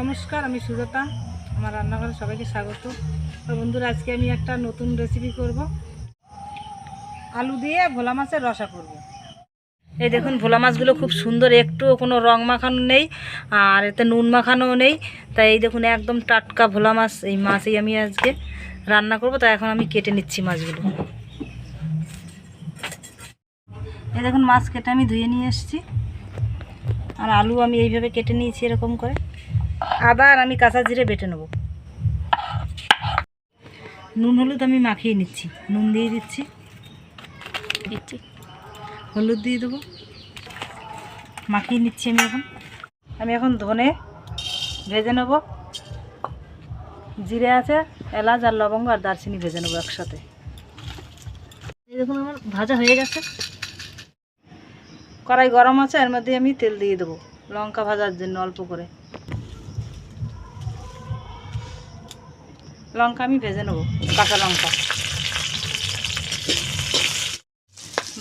নমস্কার, আমি সুজাতা। আমার রান্নাঘরে সবাইকে স্বাগত। বন্ধুরা, আজকে আমি একটা নতুন রেসিপি করব। আলু দিয়ে ভোলা মাছের রসা করব। এই দেখুন, ভোলা মাছগুলো খুব সুন্দর একটু কোনো রং মাখানো নেই, আর এতে নুন মাখানোও নেই। তাই এই দেখুন, একদম টাটকা ভোলা মাছ, এই মাছই আমি আজকে রান্না করব। তাই এখন আমি কেটে নিচ্ছি মাছগুলো। এই দেখুন, মাছ কেটে আমি ধুয়ে নিয়ে এসেছি। আর আলু আমি এইভাবে কেটে নিয়েছি এরকম করে। আদা আর আমি কাঁচা জিরে বেটে নেব। নুন হলুদ আমি মাখিয়ে নিচ্ছি। নুন দিয়ে দিচ্ছি। দিচ্ছি। হলুদ দিয়ে দেবো। মাখিয়ে নিচ্ছি আমি এখন। আমি এখন ধনে ভেজে নেব। জিরে আছে, এলাচ আর লবঙ্গ আর দারচিনি ভেজে নেব একসাথে। এই দেখুন আমার ভাজা হয়ে গেছে। কড়াই গরম আছে, এর মধ্যে আমি তেল দিয়ে দেবো। লঙ্কা ভাজার জন্য অল্প করে। লঙ্কা আমি ভেজে নেব, কাঁচা লঙ্কা।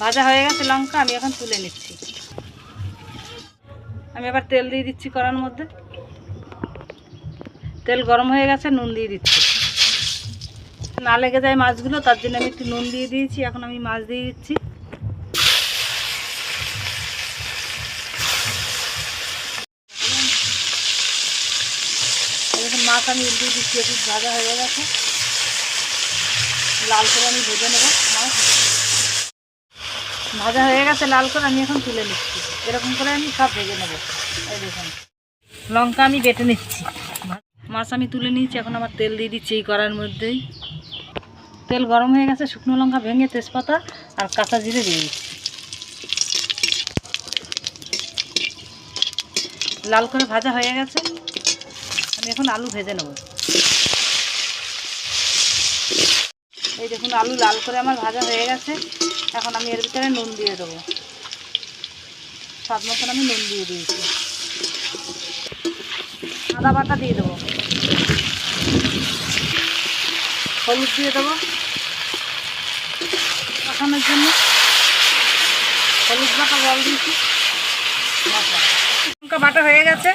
ভাজা হয়ে গেছে লঙ্কা, আমি এখন তুলে নিচ্ছি। আমি আবার তেল দিয়ে দিচ্ছি কড়ার মধ্যে। তেল গরম হয়ে গেছে, নুন দিয়ে দিচ্ছি। না লেগে যায় মাছগুলো, তার জন্য আমি একটু নুন দিয়ে দিয়েছি, এখন আমি মাছ দিয়ে দিচ্ছি দেখুন মাছ আমি উল্টে দিচ্ছি, একটু ভাজা হয়ে গেছে। লাল করে আমি ভেজে নেব মাছ ভাজা হয়ে গেছে, লাল করে আমি এখন তুলে নিচ্ছি। এরকম করে আমি সব ভেজে নেব। এই দেখুন, লঙ্কা আমি বেটে নিচ্ছি। মাছ আমি তুলে নিয়েছি, এখন আমার তেল দিয়ে দিচ্ছি এই কড়ার মধ্যেই। তেল গরম হয়ে গেছে, শুকনো লঙ্কা ভেঙে তেজপাতা আর কাঁচা জিরে দিয়ে দিচ্ছি। লাল করে ভাজা হয়ে গেছে। আমি এখন আলু ভেজে নেব। এই দেখুন, আলু লাল করে আমার ভাজা হয়ে গেছে। এখন আমি এর ভিতরে নুন দিয়ে দেবো। স্বাদ মতন আমি নুন দিয়ে দিয়েছি। আদা বাটা দিয়ে দেবো। হলুদ দিয়ে দেবো। মাখানোর জন্য হলুদ বাটা জল দিয়েছি। লঙ্কা বাটা হয়ে গেছে।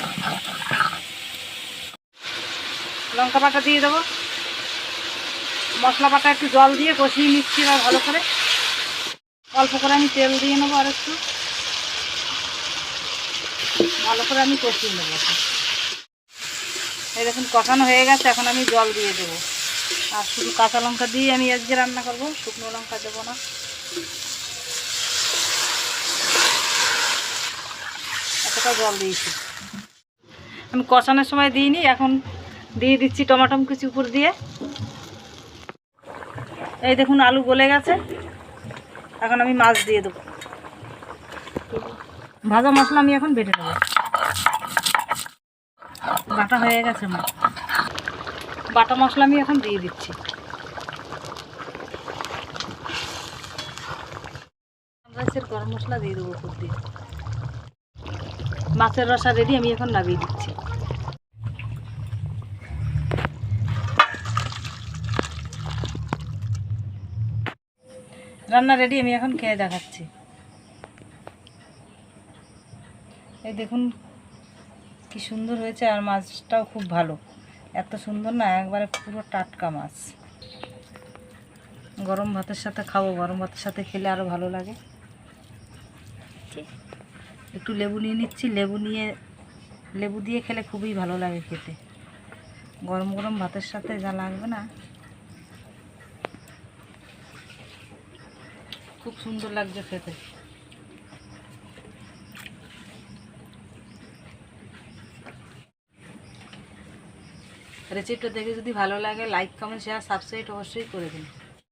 লঙ্কা বাটা দিয়ে দেবো। মশলা বাটা একটু জল দিয়ে কষিয়ে নিচ্ছি এবার ভালো করে। অল্প করে আমি তেল দিয়ে নেব আর একটু। ভালো করে আমি কষিয়ে নেব। এই দেখুন, কষানো হয়ে গেছে, এখন আমি জল দিয়ে দেবো। আর শুধু কাঁচা লঙ্কা দিয়ে আমি আজকে রান্না করব, শুকনো লঙ্কা দেবো না। এতটা জল দিয়েছি। আমি কষানোর সময় দিইনি, এখন দিয়ে দিচ্ছি টমাটম কুচি উপর দিয়ে। এই দেখুন, আলু গলে গেছে। এখন আমি মাছ দিয়ে দেবো। ভাজা মশলা আমি এখন বেটে দেবো বাটা হয়ে গেছে মা বাটা মশলা আমি এখন দিয়ে দিচ্ছি। গরম মশলা দিয়ে দেবো দিয়ে। মাছের রসা রেডি আমি এখন নামিয়ে দিচ্ছি। রান্না রেডি আমি এখন খেয়ে দেখাচ্ছি। এই দেখুন কি সুন্দর হয়েছে, আর মাছটাও খুব ভালো। এত সুন্দর না, একবারে পুরো টাটকা মাছ। গরম ভাতের সাথে খাব, গরম ভাতের সাথে খেলে আরও ভালো লাগে। একটু লেবু নিয়ে নিচ্ছি, লেবু নিয়ে, লেবু দিয়ে খেলে খুবই ভালো লাগে খেতে। গরম গরম ভাতের সাথে যা লাগবে না। খুব সুন্দর লাগছে খেতে। রেসিপিটা দেখে যদি ভালো লাগে লাইক কমেন্ট শেয়ার সাবস্ক্রাইব অবশ্যই করে দিন।